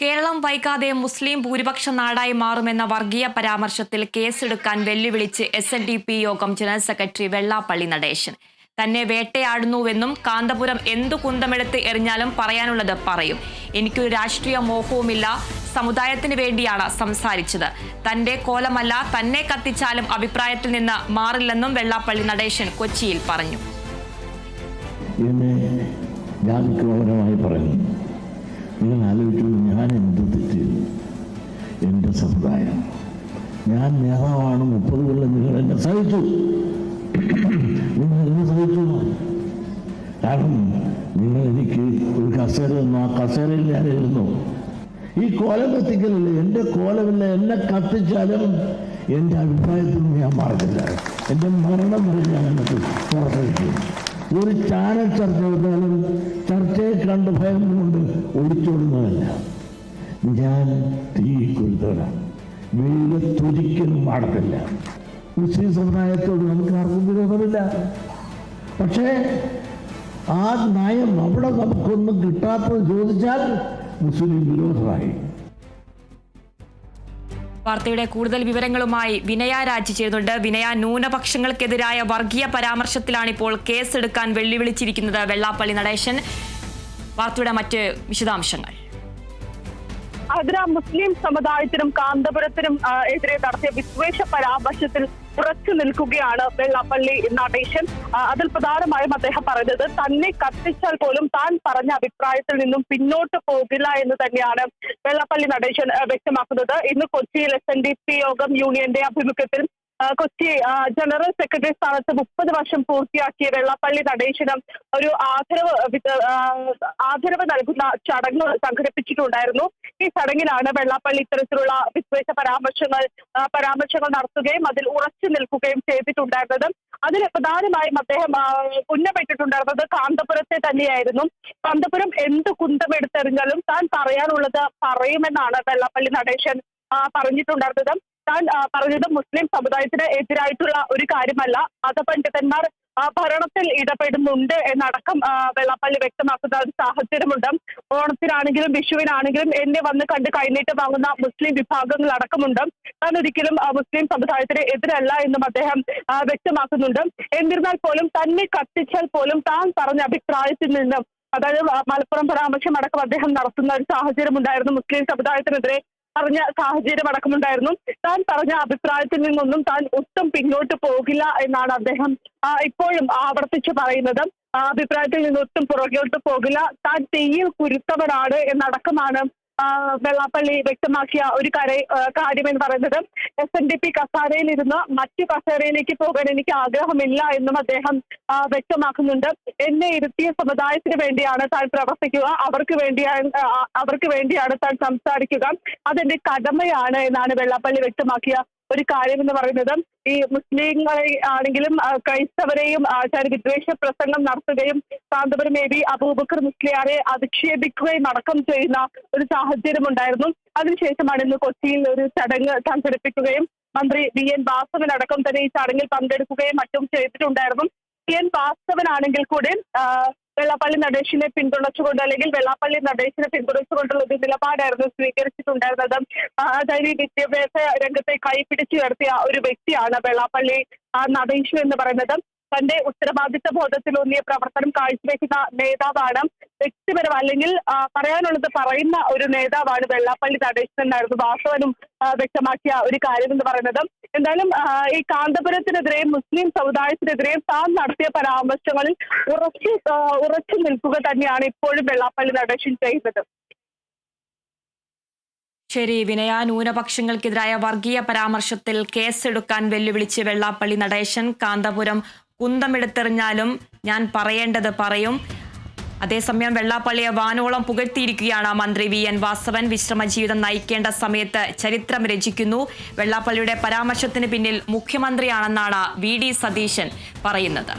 കേരളം വൈകാതെ മുസ്ലിം ഭൂരിപക്ഷ നാടായി മാറുമെന്ന വർഗീയ പരാമർശത്തിൽ കേസെടുക്കാൻ വെല്ലുവിളിച്ച് എസ് എൻ ഡി പി യോഗം ജനറൽ സെക്രട്ടറി വെള്ളാപ്പള്ളി നടേശൻ. തന്നെ വേട്ടയാടുന്നുവെന്നും കാന്തപുരം എന്തു കുന്തമെടുത്ത് എറിഞ്ഞാലും പറയാനുള്ളത് പറയും. എനിക്കൊരു രാഷ്ട്രീയ മോഹവുമില്ല. സമുദായത്തിന് വേണ്ടിയാണ് സംസാരിച്ചത്. തന്റെ കോലമല്ല തന്നെ കത്തിച്ചാലും അഭിപ്രായത്തിൽ നിന്ന് മാറില്ലെന്നും വെള്ളാപ്പള്ളി നടേശൻ കൊച്ചിയിൽ പറഞ്ഞു. ഞാൻ ഗൗരവമായി പറയുന്നു. നിങ്ങൾ ആലോചിച്ചു ഞാൻ എന്ത് തെറ്റ് എന്റെ സമുദായം. ഞാൻ നേതാവാണ് മുപ്പത് കൊല്ലം നിങ്ങൾ എന്നെ സഹിച്ചു. നിങ്ങൾ എന്നെ സഹിച്ചു കാരണം നിങ്ങൾ എനിക്ക് ഒരു കസേര തന്നു. ആ കസേരയിൽ ഞാനിരുന്നു. ഈ കോലം കത്തിക്കലില്ല? എന്റെ കോലമില്ല. എന്നെ കത്തിച്ചാലും എന്റെ അഭിപ്രായത്തിൽ ഞാൻ മാറത്തില്ല എന്റെ മരണം വരെ ഞാൻ എന്നിട്ട് പുറത്തേക്കും ഒരു ചാനൽ ചർച്ച വന്നാലും ചർച്ചയെ കണ്ട് ഭയം കൊണ്ട് ഒളിച്ചോടുന്നതല്ല. ഞാൻ തീ കൊഴുത്തവനാണ് വെയിലത്തൊരിക്കലും മാടത്തില്ല മുസ്ലിം സമുദായത്തോട് നമുക്ക് ആർക്കും വിരോധമില്ല. പക്ഷേ ആ നയം അവിടെ നമുക്കൊന്നും കിട്ടാത്തത് ചോദിച്ചാൽ മുസ്ലിം വിരോധമായി. വാർത്തയുടെ കൂടുതൽ വിവരങ്ങളുമായി വിനയ രാജി ചെയ്യുന്നുണ്ട് വിനയ ന്യൂനപക്ഷങ്ങൾക്കെതിരായ വർഗീയ പരാമർശത്തിലാണ് ഇപ്പോൾ കേസെടുക്കാൻ വെല്ലുവിളിച്ചിരിക്കുന്നത് വെള്ളാപ്പള്ളി നടേശൻ. വാർത്തയുടെ മറ്റ് വിശദാംശങ്ങൾ. അതിര മുസ്ലിം സമുദായത്തിനും കാന്തപുരത്തിനും എതിരെ നടത്തിയ വിദ്വേഷ പരാമർശത്തിൽ ഉറച്ചു നിൽക്കുകയാണ് വെള്ളാപ്പള്ളി നടേശൻ. അതിൽ പ്രധാനമായും അദ്ദേഹം പറഞ്ഞത് തന്നെ കത്തിച്ചാൽ പോലും താൻ പറഞ്ഞ അഭിപ്രായത്തിൽ നിന്നും പിന്നോട്ട് പോകില്ല എന്ന് തന്നെയാണ് വെള്ളാപ്പള്ളി നടേശൻ വ്യക്തമാക്കുന്നത്. ഇന്ന് കൊച്ചിയിൽ എസ് എൻ ഡി പി യോഗം യൂണിയന്റെ ആഭിമുഖ്യത്തിൽ കൊച്ചി ജനറൽ സെക്രട്ടറി സ്ഥാനത്ത് മുപ്പത് വർഷം പൂർത്തിയാക്കിയ വെള്ളപ്പള്ളി നടേശനം ഒരു ആദരവ് ആദരവ് നൽകുന്ന ചടങ്ങ് സംഘടിപ്പിച്ചിട്ടുണ്ടായിരുന്നു. ഈ ചടങ്ങിലാണ് വെള്ളാപ്പള്ളി ഇത്തരത്തിലുള്ള വിദ്വേഷ പരാമർശങ്ങൾ പരാമർശങ്ങൾ നടത്തുകയും അതിൽ ഉറച്ചു നിൽക്കുകയും ചെയ്തിട്ടുണ്ടായിരുന്നത്. അതിൽ പ്രധാനമായും അദ്ദേഹം ഉന്നപ്പെട്ടിട്ടുണ്ടായിരുന്നത് കാന്തപുരത്തെ തന്നെയായിരുന്നു. കാന്തപുരം എന്ത് കുന്തമെടുത്തെറിഞ്ഞാലും താൻ പറയാനുള്ളത് പറയുമെന്നാണ് വെള്ളപ്പള്ളി നടേശൻ പറഞ്ഞിട്ടുണ്ടായിരുന്നത്. താൻ പറഞ്ഞത് മുസ്ലിം സമുദായത്തിന് എതിരായിട്ടുള്ള ഒരു കാര്യമല്ല. മതപണ്ഡിതന്മാർ ഭരണത്തിൽ ഇടപെടുന്നുണ്ട് എന്നടക്കം വെള്ളപ്പള്ളി വ്യക്തമാക്കുന്ന ഒരു സാഹചര്യമുണ്ട്. ഓണത്തിനാണെങ്കിലും വിഷുവിനാണെങ്കിലും എന്നെ വന്ന് കണ്ട് കൈനീട്ട് വാങ്ങുന്ന മുസ്ലിം വിഭാഗങ്ങൾ അടക്കമുണ്ട്. താൻ ഒരിക്കലും മുസ്ലിം സമുദായത്തിന് എതിരല്ല എന്നും അദ്ദേഹം വ്യക്തമാക്കുന്നുണ്ട്. എന്നിരുന്നാൽ പോലും തന്നെ കത്തിച്ചാൽ പോലും താൻ പറഞ്ഞ അഭിപ്രായത്തിൽ നിന്നും അതായത് മലപ്പുറം പരാമർശം അടക്കം അദ്ദേഹം നടത്തുന്ന ഒരു സാഹചര്യം ഉണ്ടായിരുന്നു മുസ്ലിം സമുദായത്തിനെതിരെ പറഞ്ഞ സാഹചര്യം അടക്കമുണ്ടായിരുന്നു. താൻ പറഞ്ഞ അഭിപ്രായത്തിൽ നിന്നൊന്നും താൻ ഒട്ടും പിന്നോട്ട് പോകില്ല എന്നാണ് അദ്ദേഹം ഇപ്പോഴും ആവർത്തിച്ച് പറയുന്നത്. അഭിപ്രായത്തിൽ നിന്നൊട്ടും പുറകോട്ട് പോകില്ല. താൻ തീയിൽ കുരുത്തവനാണ് എന്നടക്കമാണ് വെള്ളാപ്പള്ളി വ്യക്തമാക്കിയ ഒരു കാര്യം എന്ന് പറയുന്നത് എസ് എൻ ഡി പി കസാരയിൽ ഇരുന്ന് മറ്റു കസേരയിലേക്ക് പോകാൻ എനിക്ക് ആഗ്രഹമില്ല എന്നും അദ്ദേഹം വ്യക്തമാക്കുന്നുണ്ട്. എന്നെ ഇരുത്തിയ സമുദായത്തിന് വേണ്ടിയാണ് താൻ പ്രവർത്തിക്കുക. അവർക്ക് വേണ്ടിയാണ് അവർക്ക് വേണ്ടിയാണ് താൻ സംസാരിക്കുക. അതെന്റെ കടമയാണ് എന്നാണ് വെള്ളാപ്പള്ളി വ്യക്തമാക്കിയ ഒരു കാര്യം എന്ന് പറയുന്നത് ഈ മുസ്ലിങ്ങളെ ആണെങ്കിലും ക്രൈസ്തവരെയും വിദ്വേഷ പ്രസംഗം നടത്തുകയും കാന്തപുരം എ ബി അബൂബക്കർ മുസ്ലിയാരെ അധിക്ഷേപിക്കുകയും അടക്കം ചെയ്യുന്ന ഒരു സാഹചര്യം ഉണ്ടായിരുന്നു. അതിനുശേഷമാണ് ഇന്ന് കൊച്ചിയിൽ ഒരു ചടങ്ങ് സംഘടിപ്പിക്കുകയും മന്ത്രി വി. എൻ. വാസവൻ അടക്കം തന്നെ ഈ ചടങ്ങിൽ പങ്കെടുക്കുകയും മറ്റും ചെയ്തിട്ടുണ്ടായിരുന്നു. എൻ. വാസവനാണെങ്കിൽ കൂടി വെള്ളാപ്പള്ളി നടേശിനെ പിന്തുണച്ചുകൊണ്ട് അല്ലെങ്കിൽ വെള്ളാപ്പള്ളി നടേശിനെ പിന്തുണച്ചുകൊണ്ടുള്ള ഒരു നിലപാടായിരുന്നു സ്വീകരിച്ചിട്ടുണ്ടായിരുന്നത്. അതായത് വിദ്യാഭ്യാസ രംഗത്തെ കൈപിടിച്ചു നടത്തിയ ഒരു വ്യക്തിയാണ് വെള്ളാപ്പള്ളി ആ, നടേശൻ എന്ന് പറയുന്നത്. തന്റെ ഉത്തരവാദിത്ത ബോധത്തിലൂന്നിയ പ്രവർത്തനം കാഴ്ചവെക്കുന്ന നേതാവാണ്. വ്യക്തിപരം അല്ലെങ്കിൽ പറയാനുള്ളത് പറയുന്ന ഒരു നേതാവാണ് വെള്ളാപ്പള്ളി നടേശൻ എന്നായിരുന്നു വാസവനും വ്യക്തമാക്കിയ ഒരു കാര്യം എന്ന് പറയുന്നത്. എന്തായാലും ഈ കാന്തപുരത്തിനെതിരെയും മുസ്ലിം സമുദായത്തിനെതിരെയും താൻ നടത്തിയ പരാമർശങ്ങളിൽ ഉറച്ചു ഉറച്ചു നിൽക്കുക തന്നെയാണ് ഇപ്പോഴും വെള്ളാപ്പള്ളി നടേശൻ ചെയ്യുന്നത്. ശരി വിനയ ന്യൂനപക്ഷങ്ങൾക്കെതിരായ വർഗീയ പരാമർശത്തിൽ കേസെടുക്കാൻ വെല്ലുവിളിച്ച് വെള്ളാപ്പള്ളി നടേശൻ കാന്തപുരം കുന്തമെടുത്തെറിഞ്ഞാലും ഞാൻ പറയേണ്ടത് പറയും. അതേസമയം വെള്ളാപ്പള്ളിയെ വാനോളം പുകഴ്ത്തിയിരിക്കുകയാണ് മന്ത്രി വി എൻ വാസവൻ. വിശ്രമ ജീവിതം നയിക്കേണ്ട സമയത്ത് ചരിത്രം രചിക്കുന്നു. വെള്ളാപ്പള്ളിയുടെ പരാമർശത്തിന് പിന്നിൽ മുഖ്യമന്ത്രിയാണെന്നാണ് വി ഡി സതീശൻ പറയുന്നത്.